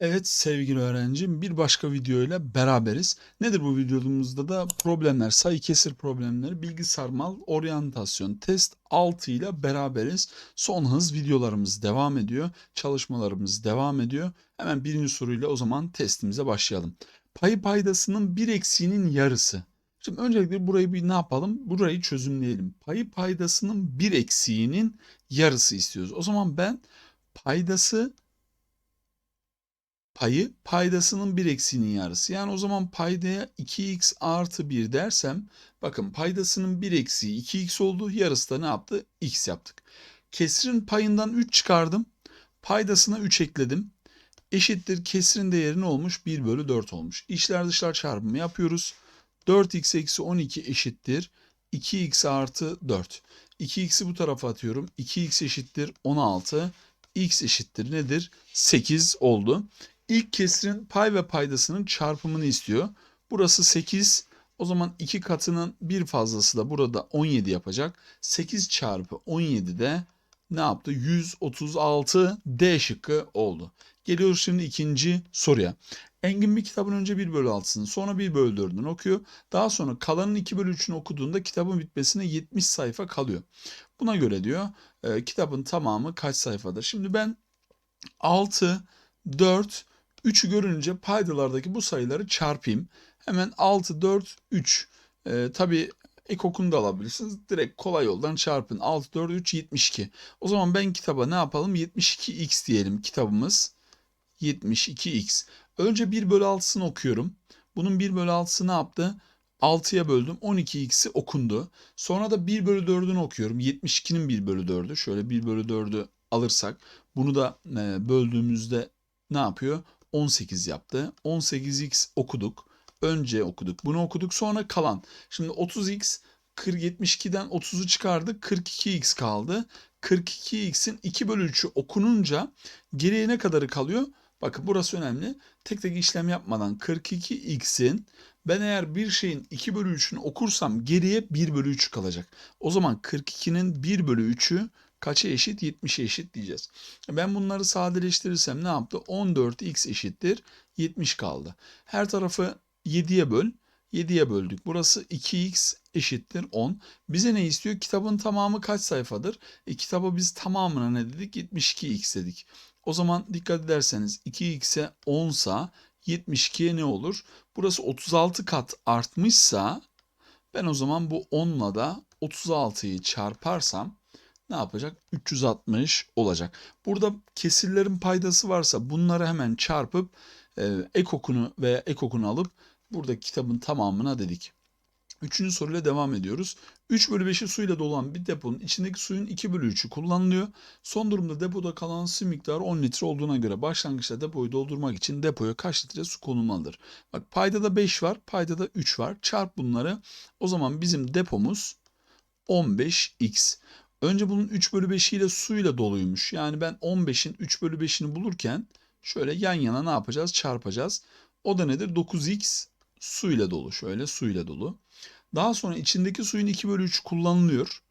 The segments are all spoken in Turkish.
Evet sevgili öğrencim bir başka videoyla beraberiz. Nedir bu videomuzda da problemler, sayı kesir problemleri, bilgi sarmal, oryantasyon, test 6 ile beraberiz. Son hız videolarımız devam ediyor. Çalışmalarımız devam ediyor. Hemen birinci soruyla o zaman testimize başlayalım. Payı paydasının bir eksiğinin yarısı. Şimdi öncelikle burayı bir ne yapalım? Burayı çözümleyelim. Payı paydasının bir eksiğinin yarısı istiyoruz. O zaman ben paydası payı paydasının bir eksiğinin yarısı. Yani o zaman paydaya 2x artı 1 dersem bakın paydasının bir eksiği 2x oldu. Yarısı da ne yaptı? x yaptık. Kesrin payından 3 çıkardım. Paydasına 3 ekledim. Eşittir kesrin değeri ne olmuş? 1 bölü 4 olmuş. İşler dışlar çarpımı yapıyoruz. 4x eksi 12 eşittir. 2x artı 4. 2x'i bu tarafa atıyorum. 2x eşittir 16. x eşittir nedir? 8 oldu. İlk kesrin pay ve paydasının çarpımını istiyor. Burası 8. O zaman 2 katının bir fazlası da burada 17 yapacak. 8 çarpı 17 de ne yaptı? 136 D şıkkı oldu. Geliyoruz şimdi ikinci soruya. Engin bir kitabın önce 1 bölü 6'sını sonra 1 bölü 4'ünü okuyor. Daha sonra kalanın 2 bölü 3'ünü okuduğunda kitabın bitmesine 70 sayfa kalıyor. Buna göre diyor e, kitabın tamamı kaç sayfadır? Şimdi ben 6, 4, 3'ü görünce paydalardaki bu sayıları çarpayım. Hemen 6, 4, 3. Ee, tabii ek okunu da alabilirsiniz. Direkt kolay yoldan çarpın. 6, 4, 3, 72. O zaman ben kitaba ne yapalım? 72x diyelim kitabımız. 72x. Önce 1 bölü 6'sını okuyorum. Bunun 1 bölü 6'sı ne yaptı? 6'ya böldüm. 12x'i okundu. Sonra da 1 bölü 4'ünü okuyorum. 72'nin 1 bölü 4'ü. Şöyle 1 bölü 4'ü alırsak bunu da e, böldüğümüzde ne yapıyor? 18 yaptı. 18x okuduk. Önce okuduk. Bunu okuduk. Sonra kalan. Şimdi 30x 72'den 30'u çıkardık. 42x kaldı. 42x'in 2 bölü 3'ü okununca geriye ne kadarı kalıyor? Bakın burası önemli. Tek tek işlem yapmadan 42x'in ben eğer bir şeyin 2 bölü 3'ünü okursam geriye 1 bölü 3 kalacak. O zaman 42'nin 1 bölü 3'ü kaça eşit? 70'e eşit diyeceğiz. Ben bunları sadeleştirirsem ne yaptı? 14x eşittir 70 kaldı. Her tarafı 7'ye böl. 7'ye böldük. Burası 2x eşittir 10. Bize ne istiyor? Kitabın tamamı kaç sayfadır? E, kitabı biz tamamına ne dedik? 72x dedik. O zaman dikkat ederseniz 2x'e 10 sa 72'ye ne olur? Burası 36 kat artmışsa ben o zaman bu 10'la da 36'yı çarparsam ne yapacak? 360 olacak. Burada kesirlerin paydası varsa bunları hemen çarpıp e, ek okunu veya ek okunu alıp burada kitabın tamamına dedik. Üçüncü soruyla devam ediyoruz. 3 bölü 5'i suyla dolan bir deponun içindeki suyun 2 bölü 3'ü kullanılıyor. Son durumda depoda kalan su miktarı 10 litre olduğuna göre başlangıçta depoyu doldurmak için depoya kaç litre su konulmalıdır? Bak payda da 5 var, payda da 3 var. Çarp bunları. O zaman bizim depomuz 15x. Önce bunun 3 bölü 5 ile suyla doluymuş. Yani ben 15'in 3 bölü 5'ini bulurken şöyle yan yana ne yapacağız? Çarpacağız. O da nedir? 9x suyla dolu. Şöyle suyla dolu. Daha sonra içindeki suyun 2 bölü 3 kullanılıyor.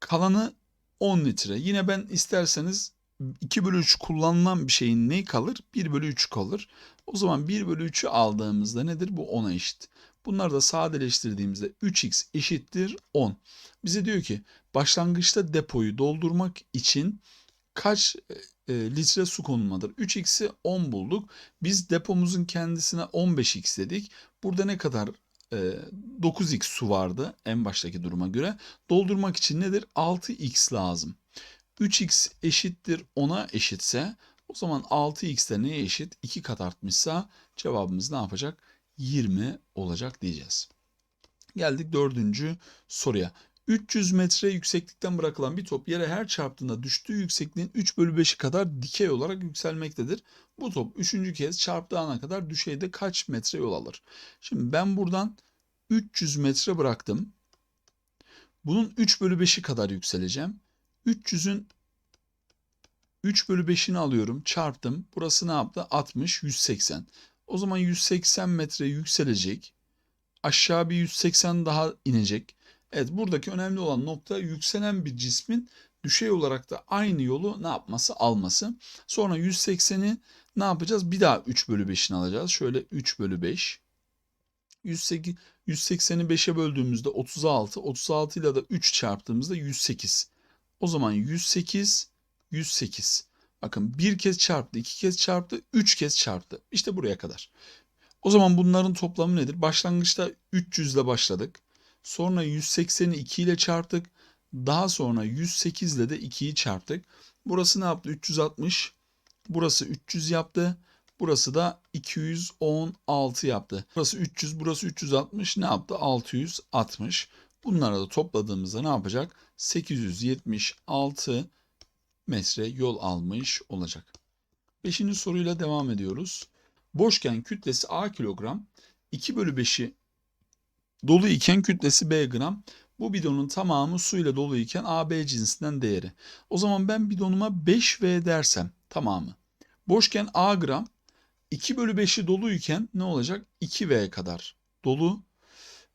Kalanı 10 litre. Yine ben isterseniz 2 bölü 3 kullanılan bir şeyin ne kalır? 1 bölü 3 kalır. O zaman 1 bölü 3'ü aldığımızda nedir? Bu 10'a eşit. Bunları da sadeleştirdiğimizde 3x eşittir 10. Bize diyor ki başlangıçta depoyu doldurmak için kaç e, litre su konulmadır? 3x'i 10 bulduk. Biz depomuzun kendisine 15x dedik. Burada ne kadar e, 9x su vardı en baştaki duruma göre. Doldurmak için nedir? 6x lazım. 3x eşittir 10'a eşitse o zaman 6x de neye eşit? 2 kat artmışsa cevabımız ne yapacak? 20 olacak diyeceğiz. Geldik dördüncü soruya. 300 metre yükseklikten bırakılan bir top yere her çarptığında düştüğü yüksekliğin 3 bölü 5'i kadar dikey olarak yükselmektedir. Bu top 3. kez çarptığı ana kadar düşeyde kaç metre yol alır? Şimdi ben buradan 300 metre bıraktım. Bunun 3 bölü 5'i kadar yükseleceğim. 300'ün 3 bölü 5'ini alıyorum çarptım. Burası ne yaptı? 60, 180. O zaman 180 metre yükselecek. Aşağı bir 180 daha inecek. Evet buradaki önemli olan nokta yükselen bir cismin düşey olarak da aynı yolu ne yapması alması. Sonra 180'i ne yapacağız? Bir daha 3 bölü 5'ini alacağız. Şöyle 3 bölü 5. 108, 180'i 5'e böldüğümüzde 36. 36 ile de 3 çarptığımızda 108. O zaman 108, 108. Bakın bir kez çarptı, iki kez çarptı, üç kez çarptı. İşte buraya kadar. O zaman bunların toplamı nedir? Başlangıçta 300 ile başladık. Sonra 180'i 2 ile çarptık. Daha sonra 108 ile de 2'yi çarptık. Burası ne yaptı? 360. Burası 300 yaptı. Burası da 216 yaptı. Burası 300, burası 360 ne yaptı? 660. Bunları da topladığımızda ne yapacak? 876 metre yol almış olacak. Beşinci soruyla devam ediyoruz. Boşken kütlesi A kilogram, 2 bölü 5'i dolu iken kütlesi B gram. Bu bidonun tamamı su ile dolu iken AB cinsinden değeri. O zaman ben bidonuma 5V dersem tamamı. Boşken A gram, 2 bölü 5'i doluyken ne olacak? 2V kadar dolu.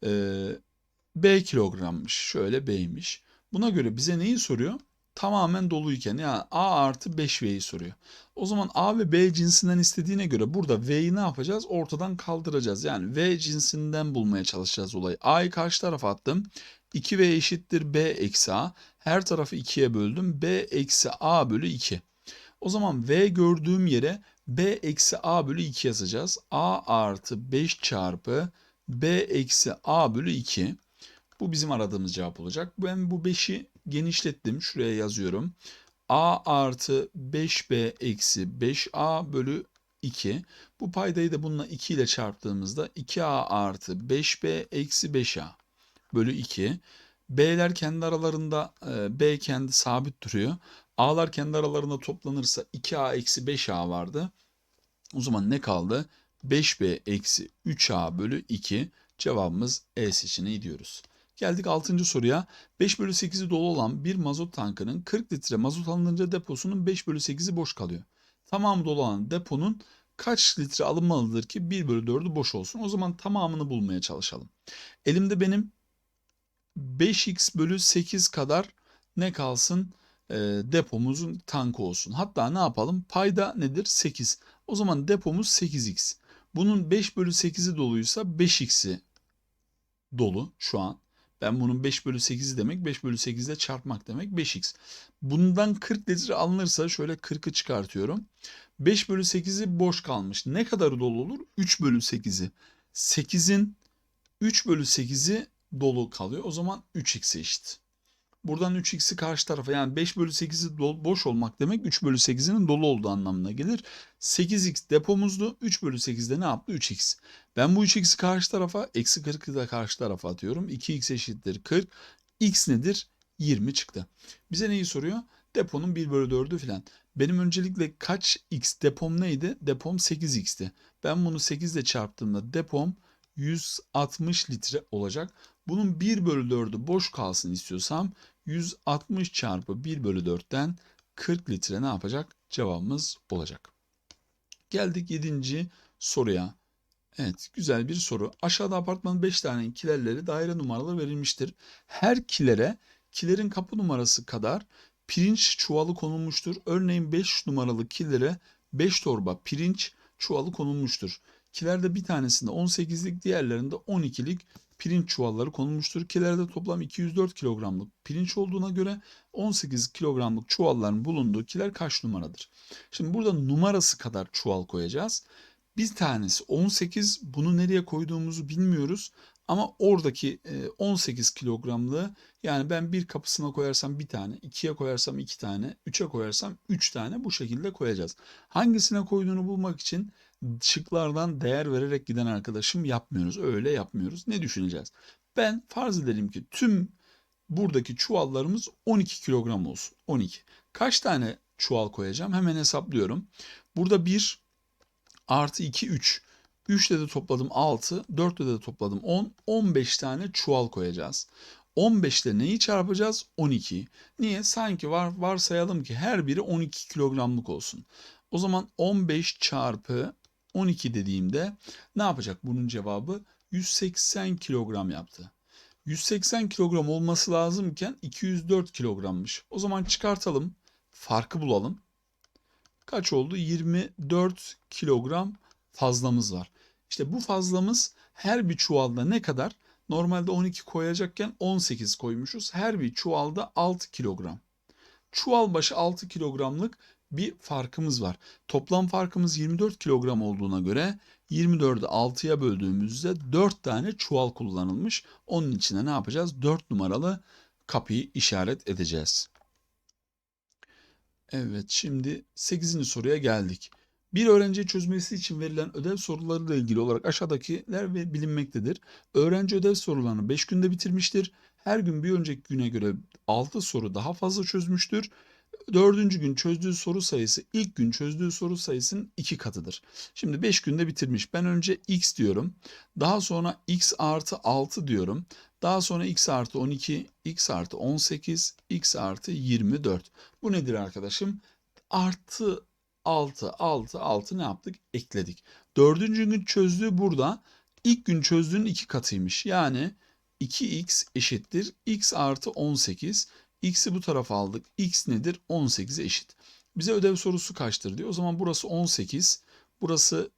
Ee, B kilogrammış. Şöyle B'ymiş. Buna göre bize neyi soruyor? Tamamen doluyken yani A artı 5V'yi soruyor. O zaman A ve B cinsinden istediğine göre burada V'yi ne yapacağız? Ortadan kaldıracağız. Yani V cinsinden bulmaya çalışacağız olayı. A'yı karşı tarafa attım. 2V eşittir B eksi A. Her tarafı 2'ye böldüm. B eksi A bölü 2. O zaman V gördüğüm yere B eksi A bölü 2 yazacağız. A artı 5 çarpı B eksi A bölü 2. Bu bizim aradığımız cevap olacak. Ben bu 5'i genişlettim. Şuraya yazıyorum. A artı 5B eksi 5A bölü 2. Bu paydayı da bununla 2 ile çarptığımızda 2A artı 5B eksi 5A bölü 2. B'ler kendi aralarında e, B kendi sabit duruyor. A'lar kendi aralarında toplanırsa 2A eksi 5A vardı. O zaman ne kaldı? 5B eksi 3A bölü 2 cevabımız E seçeneği diyoruz. Geldik 6. soruya. 5 bölü 8'i dolu olan bir mazot tankının 40 litre mazot alınınca deposunun 5 bölü 8'i boş kalıyor. Tamamı dolu olan deponun kaç litre alınmalıdır ki 1 bölü 4'ü boş olsun? O zaman tamamını bulmaya çalışalım. Elimde benim 5x bölü 8 kadar ne kalsın? E, depomuzun tankı olsun. Hatta ne yapalım? Payda nedir? 8. O zaman depomuz 8x. Bunun 5 bölü 8'i doluysa 5x'i dolu şu an. Ben bunun 5 bölü 8'i demek 5 bölü 8 ile çarpmak demek 5x. Bundan 40 litre alınırsa şöyle 40'ı çıkartıyorum. 5 bölü 8'i boş kalmış. Ne kadarı dolu olur? 3 bölü 8'i. 8'in 3 bölü 8'i dolu kalıyor. O zaman 3x eşit. Buradan 3x'i karşı tarafa yani 5 bölü 8'i boş olmak demek 3 bölü 8'inin dolu olduğu anlamına gelir. 8x depomuzdu. 3 bölü 8'de ne yaptı? 3x. Ben bu 3x'i karşı tarafa eksi 40'ı da karşı tarafa atıyorum. 2x eşittir 40. x nedir? 20 çıktı. Bize neyi soruyor? Deponun 1 bölü 4'ü falan. Benim öncelikle kaç x depom neydi? Depom 8x'ti. Ben bunu 8 ile çarptığımda depom 160 litre olacak. Bunun 1 bölü 4'ü boş kalsın istiyorsam 160 çarpı 1 bölü 4'ten 40 litre ne yapacak? Cevabımız olacak. Geldik 7. soruya. Evet güzel bir soru. Aşağıda apartmanın 5 tane kilerleri daire numaraları verilmiştir. Her kilere kilerin kapı numarası kadar pirinç çuvalı konulmuştur. Örneğin 5 numaralı kilere 5 torba pirinç çuvalı konulmuştur. Kilerde bir tanesinde 18'lik diğerlerinde 12'lik pirinç çuvalları konulmuştur. Kilerde toplam 204 kilogramlık pirinç olduğuna göre 18 kilogramlık çuvalların bulunduğu kiler kaç numaradır? Şimdi burada numarası kadar çuval koyacağız. Bir tanesi 18 bunu nereye koyduğumuzu bilmiyoruz. Ama oradaki 18 kilogramlığı yani ben bir kapısına koyarsam bir tane, ikiye koyarsam iki tane, üçe koyarsam üç tane bu şekilde koyacağız. Hangisine koyduğunu bulmak için şıklardan değer vererek giden arkadaşım yapmıyoruz. Öyle yapmıyoruz. Ne düşüneceğiz? Ben farz edelim ki tüm buradaki çuvallarımız 12 kilogram olsun. 12. Kaç tane çuval koyacağım? Hemen hesaplıyorum. Burada 1 artı 2 3. 3 ile de topladım 6, 4 ile de topladım 10, 15 tane çuval koyacağız. 15 ile neyi çarpacağız? 12. Niye? Sanki var varsayalım ki her biri 12 kilogramlık olsun. O zaman 15 çarpı 12 dediğimde ne yapacak bunun cevabı? 180 kilogram yaptı. 180 kilogram olması lazımken 204 kilogrammış. O zaman çıkartalım. Farkı bulalım. kaç oldu? 24 kilogram fazlamız var. İşte bu fazlamız her bir çuvalda ne kadar? Normalde 12 koyacakken 18 koymuşuz. Her bir çuvalda 6 kilogram. Çuval başı 6 kilogramlık bir farkımız var. Toplam farkımız 24 kilogram olduğuna göre 24'ü 6'ya böldüğümüzde 4 tane çuval kullanılmış. Onun içine ne yapacağız? 4 numaralı kapıyı işaret edeceğiz. Evet şimdi 8. soruya geldik. Bir öğrenciye çözmesi için verilen ödev sorularıyla ilgili olarak aşağıdakiler ve bilinmektedir. Öğrenci ödev sorularını 5 günde bitirmiştir. Her gün bir önceki güne göre 6 soru daha fazla çözmüştür. Dördüncü gün çözdüğü soru sayısı ilk gün çözdüğü soru sayısının iki katıdır. Şimdi 5 günde bitirmiş. Ben önce x diyorum. Daha sonra x artı 6 diyorum. Daha sonra x artı 12, x artı 18, x artı 24. Bu nedir arkadaşım? Artı 6, 6, 6 ne yaptık? Ekledik. Dördüncü gün çözdüğü burada ilk gün çözdüğünün iki katıymış. Yani 2x eşittir x artı 18. X'i bu tarafa aldık. X nedir? 18'e eşit. Bize ödev sorusu kaçtır diyor. O zaman burası 18. Burası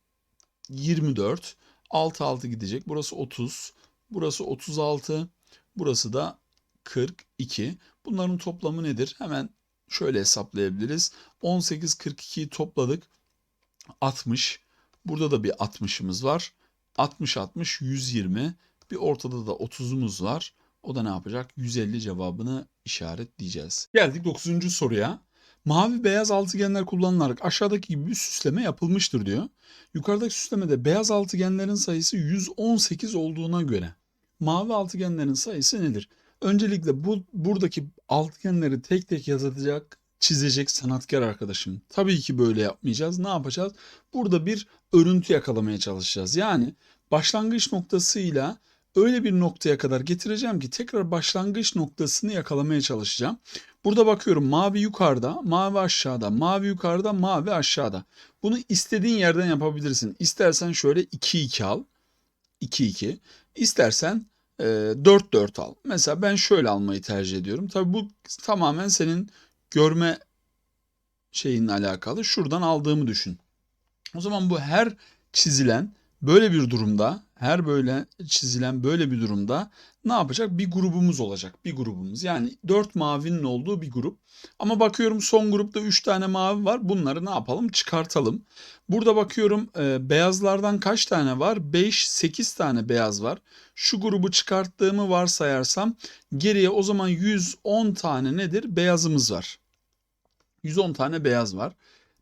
24. 6 6 gidecek. Burası 30. Burası 36. Burası da 42. Bunların toplamı nedir? Hemen şöyle hesaplayabiliriz. 18 42'yi topladık. 60. Burada da bir 60'ımız var. 60 60 120. Bir ortada da 30'umuz var. O da ne yapacak? 150 cevabını işaretleyeceğiz. Geldik 9. soruya. Mavi beyaz altıgenler kullanılarak aşağıdaki gibi bir süsleme yapılmıştır diyor. Yukarıdaki süslemede beyaz altıgenlerin sayısı 118 olduğuna göre mavi altıgenlerin sayısı nedir? Öncelikle bu buradaki altıgenleri tek tek yazacak, çizecek sanatkar arkadaşım. Tabii ki böyle yapmayacağız. Ne yapacağız? Burada bir örüntü yakalamaya çalışacağız. Yani başlangıç noktasıyla öyle bir noktaya kadar getireceğim ki tekrar başlangıç noktasını yakalamaya çalışacağım. Burada bakıyorum mavi yukarıda, mavi aşağıda, mavi yukarıda, mavi aşağıda. Bunu istediğin yerden yapabilirsin. İstersen şöyle 2-2 al. 2-2. İstersen 4-4 al. Mesela ben şöyle almayı tercih ediyorum. Tabi bu tamamen senin görme şeyinle alakalı. Şuradan aldığımı düşün. O zaman bu her çizilen böyle bir durumda, her böyle çizilen böyle bir durumda ne yapacak? Bir grubumuz olacak. Bir grubumuz. Yani 4 mavinin olduğu bir grup. Ama bakıyorum son grupta 3 tane mavi var. Bunları ne yapalım? Çıkartalım. Burada bakıyorum e, beyazlardan kaç tane var? 5, 8 tane beyaz var. Şu grubu çıkarttığımı varsayarsam geriye o zaman 110 tane nedir? Beyazımız var. 110 tane beyaz var.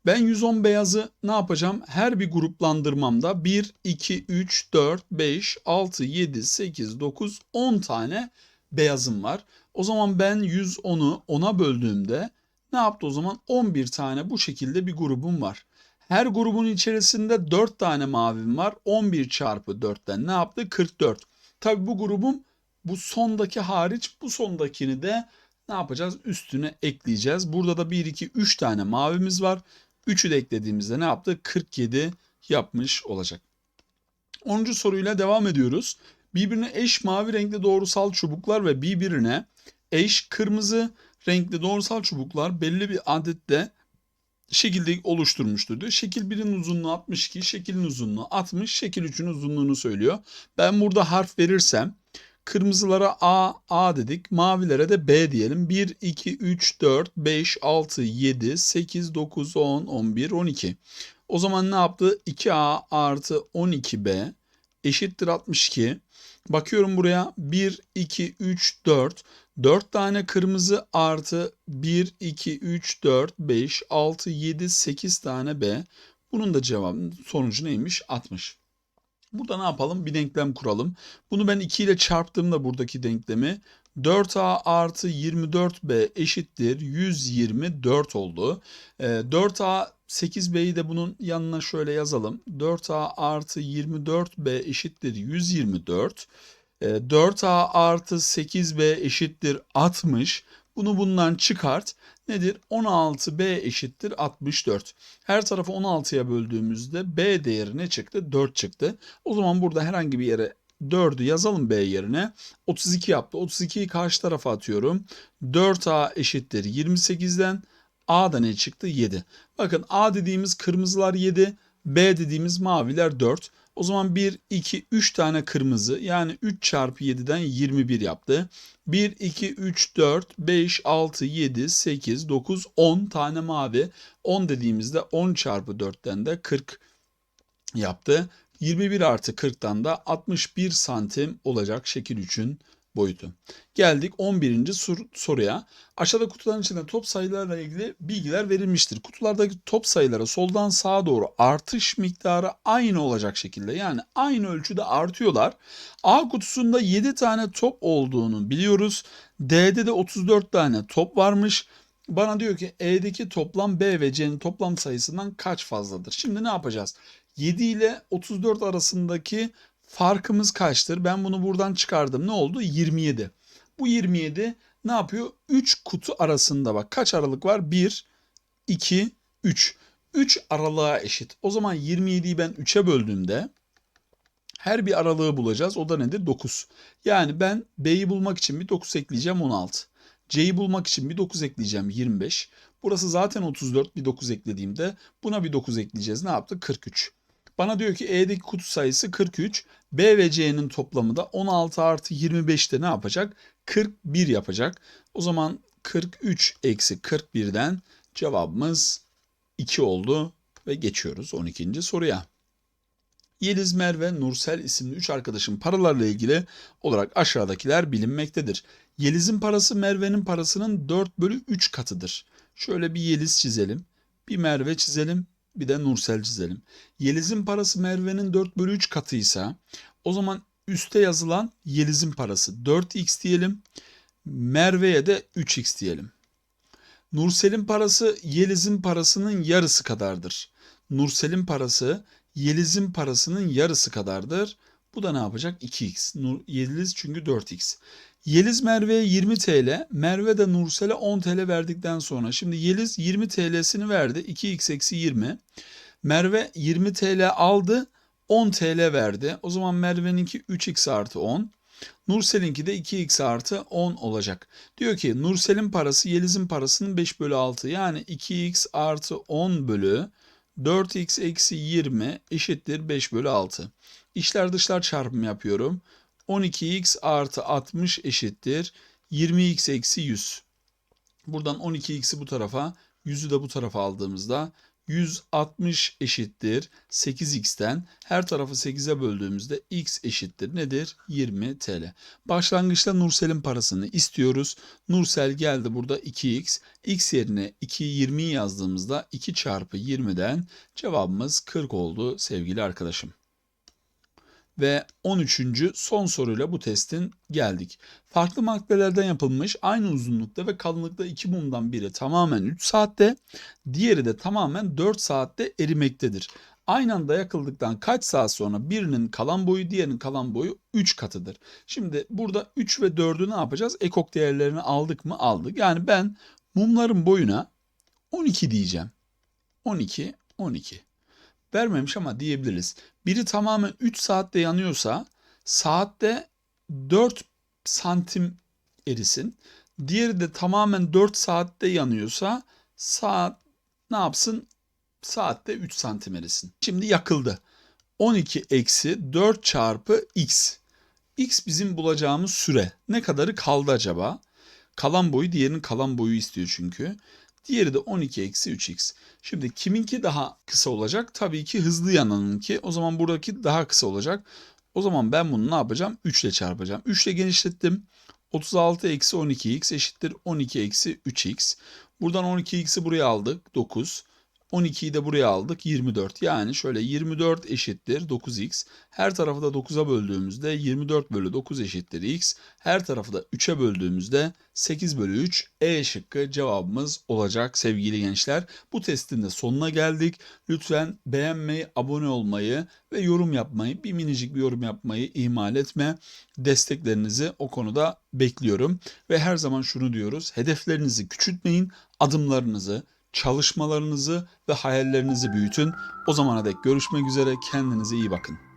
Ben 110 beyazı ne yapacağım? Her bir gruplandırmamda 1, 2, 3, 4, 5, 6, 7, 8, 9, 10 tane beyazım var. O zaman ben 110'u 10'a böldüğümde ne yaptı o zaman? 11 tane bu şekilde bir grubum var. Her grubun içerisinde 4 tane mavim var. 11 çarpı 4'ten ne yaptı? 44. Tabi bu grubum bu sondaki hariç bu sondakini de ne yapacağız? Üstüne ekleyeceğiz. Burada da 1, 2, 3 tane mavimiz var. 3'ü de eklediğimizde ne yaptı? 47 yapmış olacak. 10. soruyla devam ediyoruz. Birbirine eş mavi renkli doğrusal çubuklar ve birbirine eş kırmızı renkli doğrusal çubuklar belli bir adette şekilde oluşturmuştur diyor. Şekil 1'in uzunluğu 62, şekilin uzunluğu 60, şekil 3'ün uzunluğunu söylüyor. Ben burada harf verirsem Kırmızılara A, A dedik. Mavilere de B diyelim. 1, 2, 3, 4, 5, 6, 7, 8, 9, 10, 11, 12. O zaman ne yaptı? 2A artı 12B eşittir 62. Bakıyorum buraya 1, 2, 3, 4. 4 tane kırmızı artı 1, 2, 3, 4, 5, 6, 7, 8 tane B. Bunun da cevabı sonucu neymiş? 60. Burada ne yapalım? Bir denklem kuralım. Bunu ben 2 ile çarptığımda buradaki denklemi 4a artı 24b eşittir 124 oldu. 4a ee, 8b'yi de bunun yanına şöyle yazalım. 4a artı 24b eşittir 124. 4a ee, artı 8b eşittir 60. Bunu bundan çıkart. Nedir? 16b eşittir 64. Her tarafı 16'ya böldüğümüzde b değeri ne çıktı? 4 çıktı. O zaman burada herhangi bir yere 4'ü yazalım b yerine. 32 yaptı. 32'yi karşı tarafa atıyorum. 4a eşittir 28'den A'da ne çıktı? 7. Bakın A dediğimiz kırmızılar 7, B dediğimiz maviler 4. O zaman 1, 2, 3 tane kırmızı yani 3 çarpı 7'den 21 yaptı. 1, 2, 3, 4, 5, 6, 7, 8, 9, 10 tane mavi. 10 dediğimizde 10 çarpı 4'ten de 40 yaptı. 21 artı 40'tan da 61 santim olacak şekil 3'ün boyutu. Geldik 11. sor- soruya. Aşağıda kutuların içinde top sayılarla ilgili bilgiler verilmiştir. Kutulardaki top sayılara soldan sağa doğru artış miktarı aynı olacak şekilde yani aynı ölçüde artıyorlar. A kutusunda 7 tane top olduğunu biliyoruz. D'de de 34 tane top varmış. Bana diyor ki E'deki toplam B ve C'nin toplam sayısından kaç fazladır? Şimdi ne yapacağız? 7 ile 34 arasındaki farkımız kaçtır? Ben bunu buradan çıkardım. Ne oldu? 27. Bu 27 ne yapıyor? 3 kutu arasında bak kaç aralık var? 1, 2, 3. 3 aralığa eşit. O zaman 27'yi ben 3'e böldüğümde her bir aralığı bulacağız. O da nedir? 9. Yani ben B'yi bulmak için bir 9 ekleyeceğim 16. C'yi bulmak için bir 9 ekleyeceğim 25. Burası zaten 34 bir 9 eklediğimde buna bir 9 ekleyeceğiz. Ne yaptı? 43. Bana diyor ki E'deki kutu sayısı 43. B ve C'nin toplamı da 16 artı 25'te ne yapacak? 41 yapacak. O zaman 43 eksi 41'den cevabımız 2 oldu ve geçiyoruz 12. soruya. Yeliz, Merve, Nursel isimli 3 arkadaşın paralarla ilgili olarak aşağıdakiler bilinmektedir. Yeliz'in parası Merve'nin parasının 4 bölü 3 katıdır. Şöyle bir Yeliz çizelim, bir Merve çizelim, bir de Nursel çizelim. Yeliz'in parası Merve'nin 4 bölü 3 katıysa o zaman üste yazılan Yeliz'in parası 4x diyelim. Merve'ye de 3x diyelim. Nursel'in parası Yeliz'in parasının yarısı kadardır. Nursel'in parası Yeliz'in parasının yarısı kadardır. Bu da ne yapacak? 2x. Nur, Yeliz çünkü 4x. Yeliz Merve'ye 20 TL, Merve de Nursel'e 10 TL verdikten sonra. Şimdi Yeliz 20 TL'sini verdi. 2x eksi 20. Merve 20 TL aldı. 10 TL verdi. O zaman Merve'ninki 3x artı 10. Nursel'inki de 2x artı 10 olacak. Diyor ki Nursel'in parası Yeliz'in parasının 5 bölü 6. Yani 2x artı 10 bölü 4x eksi 20 eşittir 5 bölü 6. İşler dışlar çarpımı yapıyorum. 12x artı 60 eşittir 20x eksi 100. Buradan 12x'i bu tarafa 100'ü de bu tarafa aldığımızda 160 eşittir 8x'ten her tarafı 8'e böldüğümüzde x eşittir nedir? 20 TL. Başlangıçta Nursel'in parasını istiyoruz. Nursel geldi burada 2x. x yerine 2 20'yi yazdığımızda 2 çarpı 20'den cevabımız 40 oldu sevgili arkadaşım. Ve 13. son soruyla bu testin geldik. Farklı maddelerden yapılmış aynı uzunlukta ve kalınlıkta iki mumdan biri tamamen 3 saatte, diğeri de tamamen 4 saatte erimektedir. Aynı anda yakıldıktan kaç saat sonra birinin kalan boyu diğerinin kalan boyu 3 katıdır. Şimdi burada 3 ve 4'ü ne yapacağız? Ekok değerlerini aldık mı? Aldık. Yani ben mumların boyuna 12 diyeceğim. 12, 12 vermemiş ama diyebiliriz. Biri tamamen 3 saatte yanıyorsa saatte 4 santim erisin. Diğeri de tamamen 4 saatte yanıyorsa saat ne yapsın? Saatte 3 santim erisin. Şimdi yakıldı. 12 eksi 4 çarpı x. x bizim bulacağımız süre. Ne kadarı kaldı acaba? Kalan boyu diğerinin kalan boyu istiyor çünkü. Diğeri de 12 eksi 3x. Şimdi kiminki daha kısa olacak? Tabii ki hızlı yananınki. O zaman buradaki daha kısa olacak. O zaman ben bunu ne yapacağım? 3 ile çarpacağım. 3 ile genişlettim. 36 eksi 12x eşittir 12 eksi 3x. Buradan 12x'i buraya aldık. 9. 12'yi de buraya aldık 24. Yani şöyle 24 eşittir 9x. Her tarafı da 9'a böldüğümüzde 24 bölü 9 eşittir x. Her tarafı da 3'e böldüğümüzde 8 bölü 3 E şıkkı cevabımız olacak sevgili gençler. Bu testin de sonuna geldik. Lütfen beğenmeyi, abone olmayı ve yorum yapmayı, bir minicik bir yorum yapmayı ihmal etme. Desteklerinizi o konuda bekliyorum. Ve her zaman şunu diyoruz. Hedeflerinizi küçültmeyin, adımlarınızı, çalışmalarınızı ve hayallerinizi büyütün. O zamana dek görüşmek üzere. Kendinize iyi bakın.